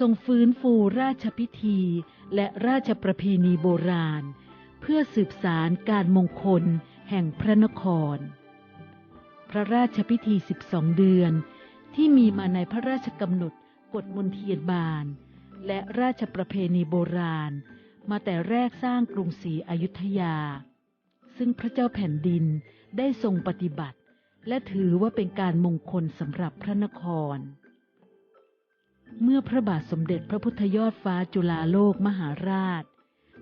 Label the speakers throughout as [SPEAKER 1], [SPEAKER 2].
[SPEAKER 1] ทรงฟื้นฟูราชพิธี และราชประเพณีโบราณ เพื่อสืบสารการมงคลแห่งพระนคร พระราชพิธี 12 เดือน ที่มีมาในพระราชกำหนดกฎมนเทียนบาน และราชประเพณีโบราณ มาแต่แรกสร้างกรุงศรีอยุธยา ซึ่งพระเจ้าแผ่นดินได้ทรงปฏิบัติ และถือว่าเป็นการมงคลสำหรับพระนคร เมื่อพระบาทสมเด็จพระพุทธยอดฟ้าจุฬาโลกมหาราช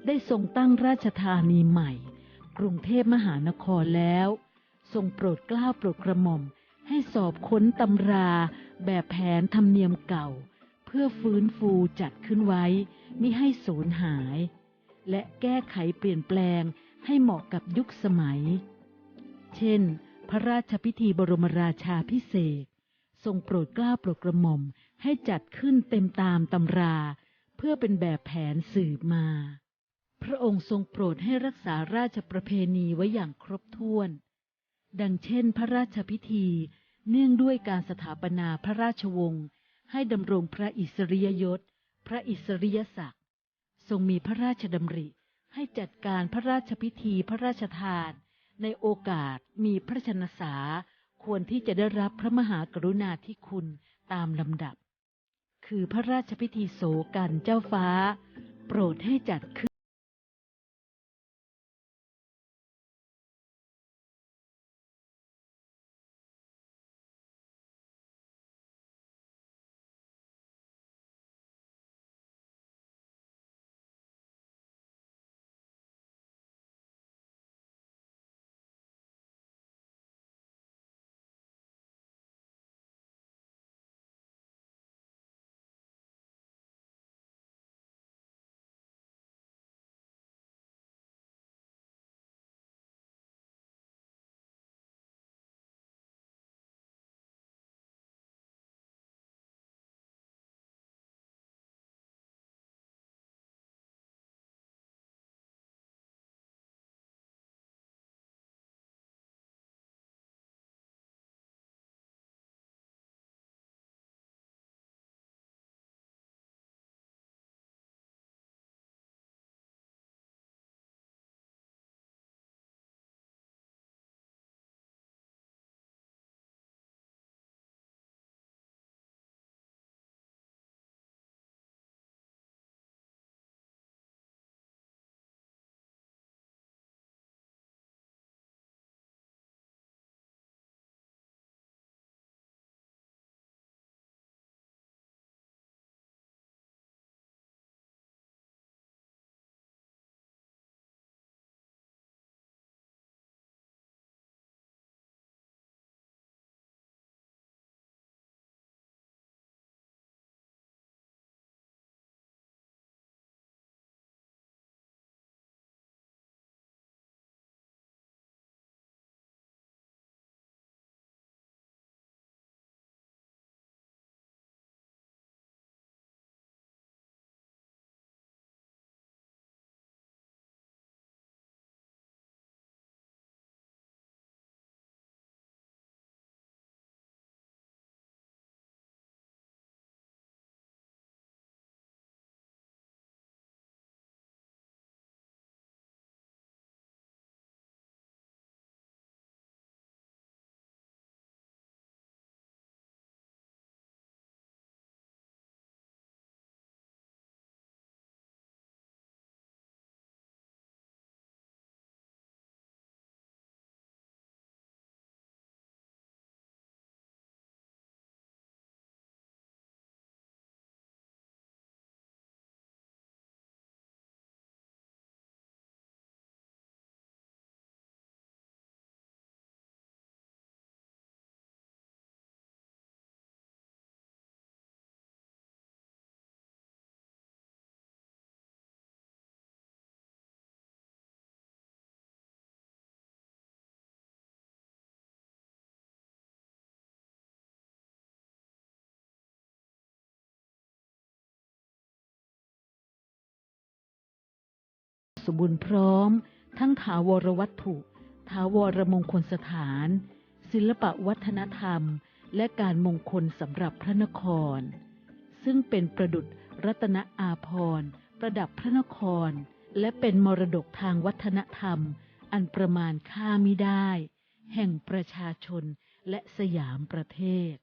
[SPEAKER 1] ได้ทรงตั้งราชธานีใหม่ กรุงเทพมหานครแล้ว ทรงโปรดเกล้าโปรดกระหม่อม ให้สอบค้นตำราแบบแผนธรรมเนียมเก่า เพื่อฟื้นฟูจัดขึ้นไว้มิให้สูญหาย และแก้ไขเปลี่ยนแปลงให้เหมาะกับยุคสมัย เช่น พระราชพิธีบรมราชาพิเศษ ทรงโปรดเกล้าโปรดกระหม่อม ให้จัดขึ้นเต็มตามตำรา เพื่อเป็นแบบแผนสืบมา พระองค์ทรงโปรดให้รักษาราชประเพณีไว้อย่างครบถ้วน ดังเช่นพระราชพิธี เนื่องด้วยการสถาปนาพระราชวงศ์ให้ดำรงพระอิสริยยศ พระอิสริยศักดิ์ทรงมีพระราชดำริ ให้จัดการพระราชพิธีพระราชทาน ในโอกาสมีพระชนษาควรที่จะได้รับพระมหากรุณาธิคุณตามลำดับ คือพระราชพิธีโสกันเจ้าฟ้า โปรดให้จัดขึ้น มบูรณ์พร้อม ทั้งถาวรวัตถุ ถาวรมงคลสถาน ศิลปวัฒนธรรม และการมงคลสำหรับพระนคร ซึ่งเป็นประดุษรัตนอาภรณ์ประดับพระนคร และเป็นมรดกทางวัฒนธรรม อันประมาณค่ามิได้ แห่งประชาชนและสยามประเทศ